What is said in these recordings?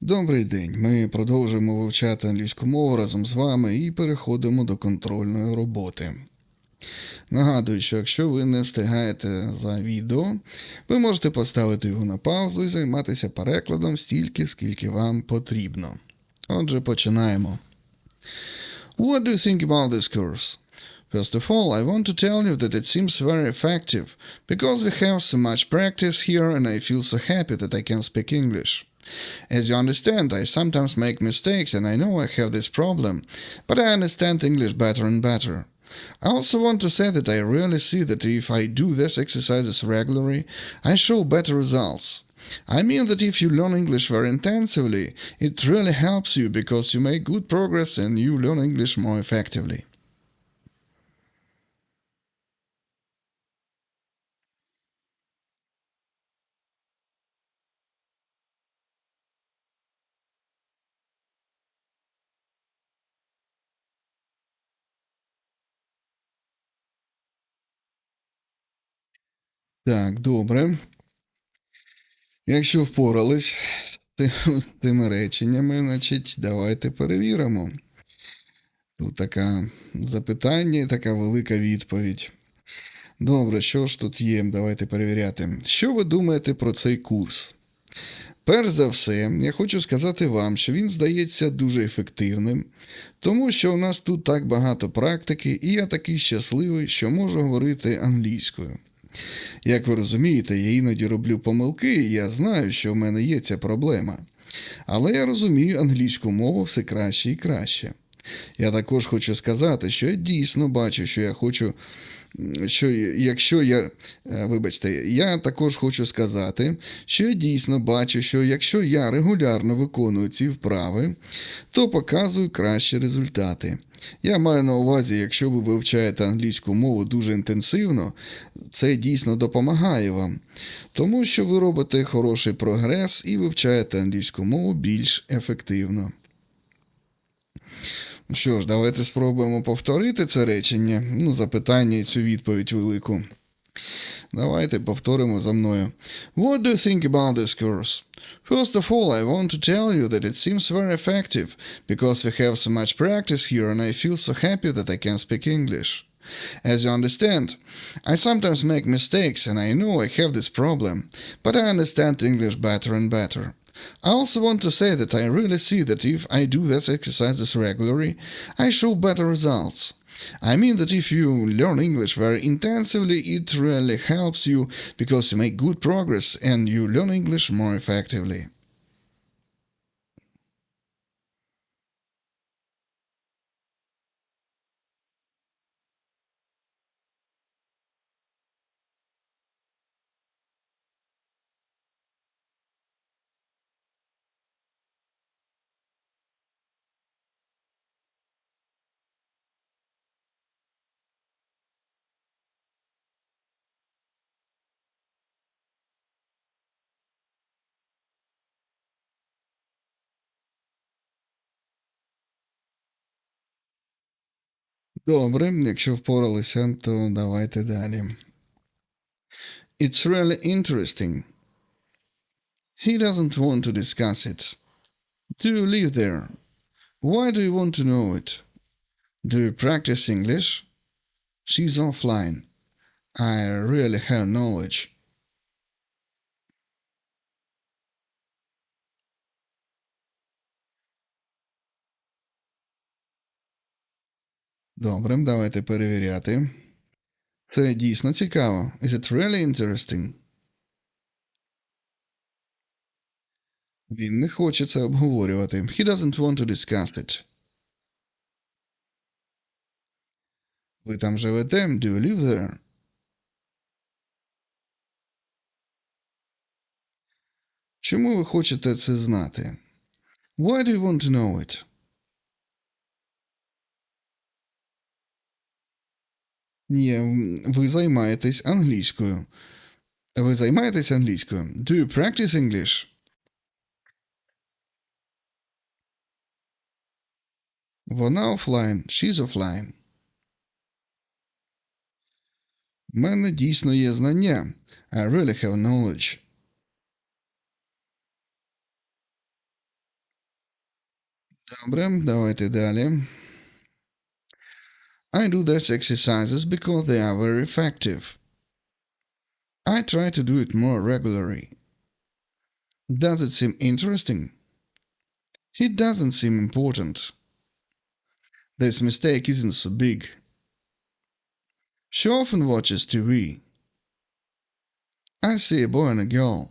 Добрий день. Ми продовжуємо вивчати англійську мову разом з вами і переходимо до контрольної роботи. Нагадую, що якщо ви не встигаєте за відео, ви можете поставити його на паузу і займатися перекладом стільки, скільки вам потрібно. Отже, починаємо. What do you think about this course? First of all, I want to tell you that it seems very effective because we have so much practice here and I feel so happy that I can speak English. As you understand, I sometimes make mistakes and I know I have this problem, but I understand English better and better. I also want to say that I really see that if I do these exercises regularly, I show better results. I mean that if you learn English very intensively, it really helps you because you make good progress and you learn English more effectively. Так, добре. Якщо впорались з тими реченнями, значить, давайте перевіримо. Тут таке запитання і така велика відповідь. Добре, що ж тут є? Давайте перевіряти. Що ви думаєте про цей курс? Перш за все, я хочу сказати вам, що він здається дуже ефективним, тому що у нас тут так багато практики, і я такий щасливий, що можу говорити англійською. Як ви розумієте, я іноді роблю помилки, і я знаю, що в мене є ця проблема. Але я розумію англійську мову все краще і краще. Я також хочу сказати, що я дійсно бачу, що я хочу. Що якщо я, е, вибачте, я також хочу сказати, що я дійсно бачу, що якщо я регулярно виконую ці вправи, то показую кращі результати. Я маю на увазі, якщо ви вивчаєте англійську мову дуже інтенсивно, це дійсно допомагає вам, тому що ви робите хороший прогрес і вивчаєте англійську мову більш ефективно. Що ж, давайте спробуємо повторити це речення, ну, запитання і цю відповідь велику. Давайте повторимо за мною. What do you think about this course? First of all, I want to tell you that it seems very effective because we have so much practice here and I feel so happy that I can speak English. As you understand, I sometimes make mistakes and I know I have this problem, but I understand English better and better. I also want to say that I really see that if I do these exercises regularly, I show better results. I mean that if you learn English very intensively, it really helps you because you make good progress and you learn English more effectively. Добре, якщо впоралися, то давайте далі. It's really interesting. He doesn't want to discuss it. Do you live there? Why do you want to know it? Do you practice English? She's offline. I really have knowledge. Добре, давайте перевіряти. Це дійсно цікаво. Is it really interesting? Він не хоче це обговорювати. He doesn't want to discuss it. Ви там живете? Do you live there? Чому ви хочете це знати? Why do you want to know it? Ні, ви займаєтесь англійською. Ви займаєтесь англійською? Do you practice English? Вона офлайн. She's offline. У мене дійсно є знання. I really have knowledge. Добре, давайте далі. I do these exercises because they are very effective. I try to do it more regularly. Does it seem interesting? It doesn't seem important. This mistake isn't so big. She often watches TV. I see a boy and a girl.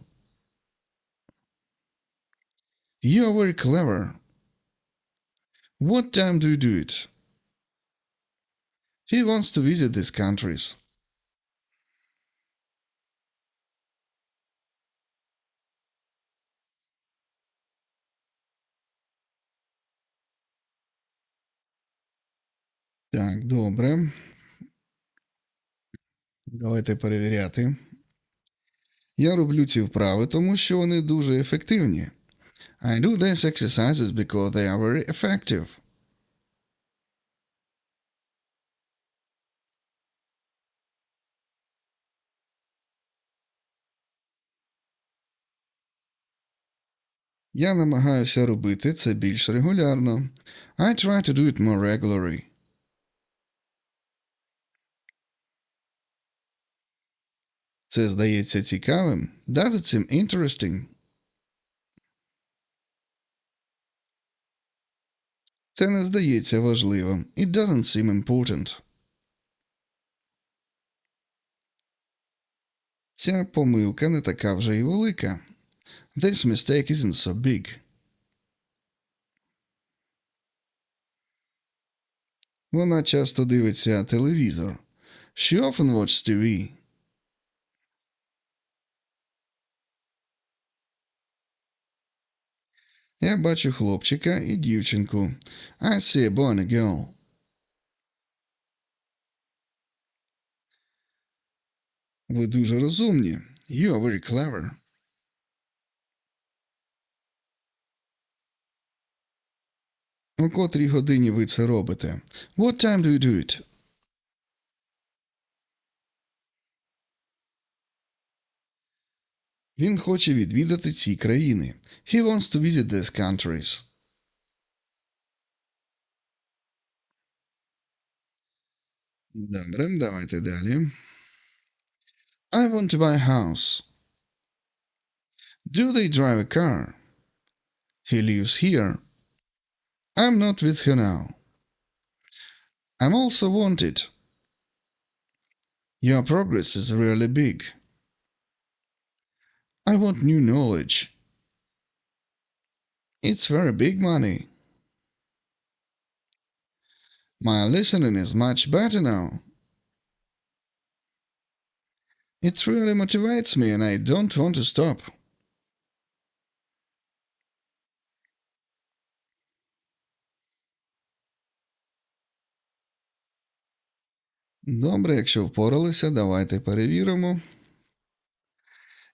You are very clever. What time do you do it? He wants to visit these countries. Так, добре. Давайте перевіряти. Я роблю ці вправи, тому що вони дуже ефективні. I do these exercises because they are very effective. Я намагаюся робити це більш регулярно. I try to do it more regularly. Це здається цікавим. Does it seem interesting? Це не здається важливим. It doesn't seem important. Ця помилка не така вже й велика. This mistake isn't so big. Вона часто дивиться телевізор. She often watches TV. Я бачу хлопчика і дівчинку. I see a boy and a girl. Ви дуже розумні. You are very clever. О котрій годині ви це робите? What time do you do it? Він хоче відвідати ці країни. He wants to visit these countries. Добре, давайте далі. I want to buy a house. Do they drive a car? He lives here. I'm not with her now. I'm also wanted. Your progress is really big. I want new knowledge. It's very big money. My listening is much better now. It really motivates me and I don't want to stop. Добре, якщо впоралися, давайте перевіримо.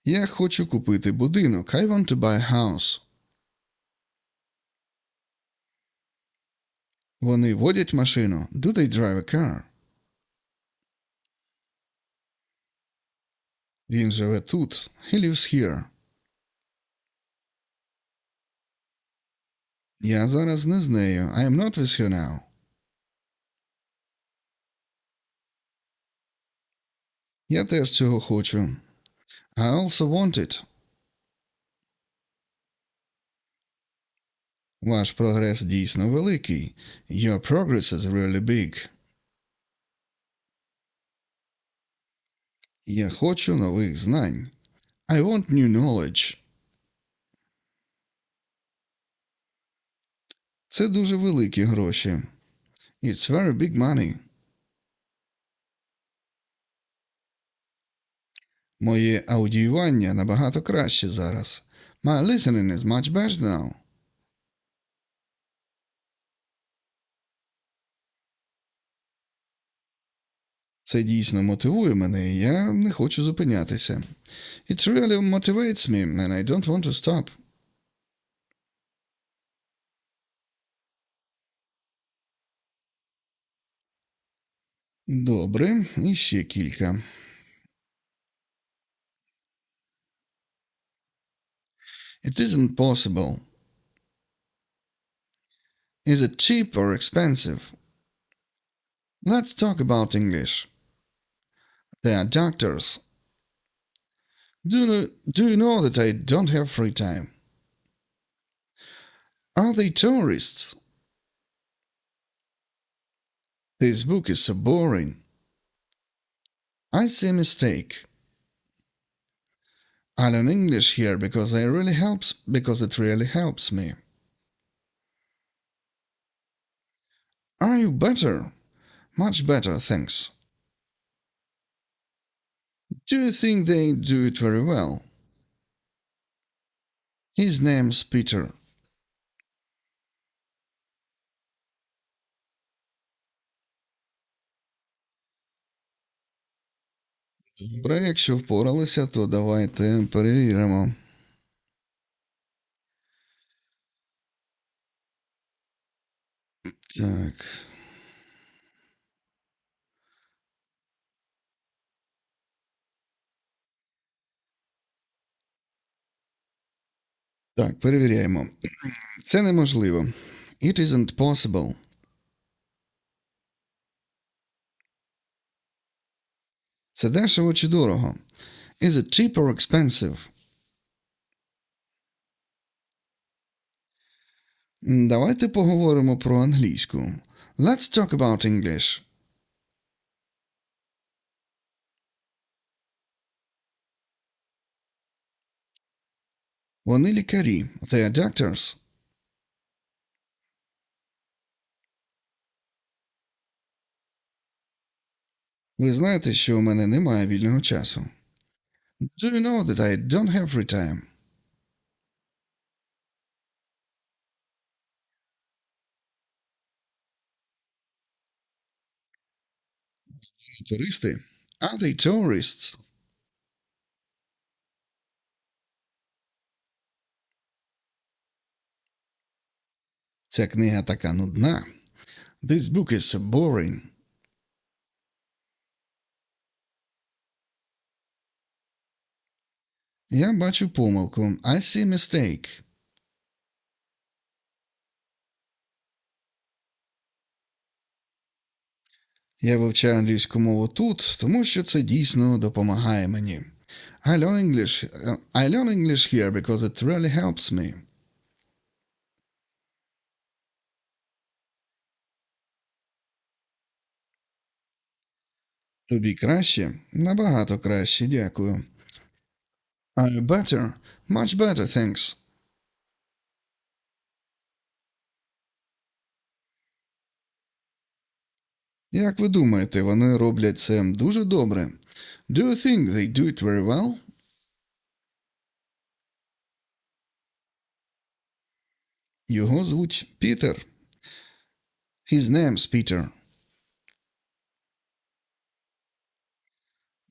Я хочу купити будинок. I want to buy a house. Вони водять машину. Do they drive a car? Він живе тут. He lives here. Я зараз не з нею. I am not with her now. Я теж цього хочу. I also want it. Ваш прогрес дійсно великий. Your progress is really big. Я хочу нових знань. I want new knowledge. Це дуже великі гроші. It's very big money. Моє аудіювання набагато краще зараз. My listening is much better now. Це дійсно мотивує мене, і я не хочу зупинятися. It really motivates me, and I don't want to stop. Добре, і ще кілька. It isn't possible. Is it cheap or expensive? Let's talk about English. They are doctors. Do you, do you know that I don't have free time? Are they tourists? This book is so boring. I see a mistake. I learn English here because I really helps because it really helps me. Are you better? Much better, thanks. Do you think they do it very well? His name's Peter. Добре, якщо впоралися, то давайте перевіримо. Так. Так, перевіряємо. Це неможливо. It isn't possible. Це дешево чи дорого? Is it cheap or expensive? Давайте поговоримо про англійську. Let's talk about English. Вони лікарі. They are doctors. Ви знаєте, що у мене немає вільного часу. Do you know that I don't have free time? Туристи? Are they tourists? Ця книга така нудна. This book is boring. Я бачу помилку. I see mistake. Я вивчаю англійську мову тут, тому що це дійсно допомагає мені. I learn English, uh, I learn English here because it really helps me. Тобі краще? Набагато краще, дякую. Are you better? Much better, thanks. Як ви думаєте, вони роблять це дуже добре? Do you think they do it very well? Його звуть Пітер. His name's Peter.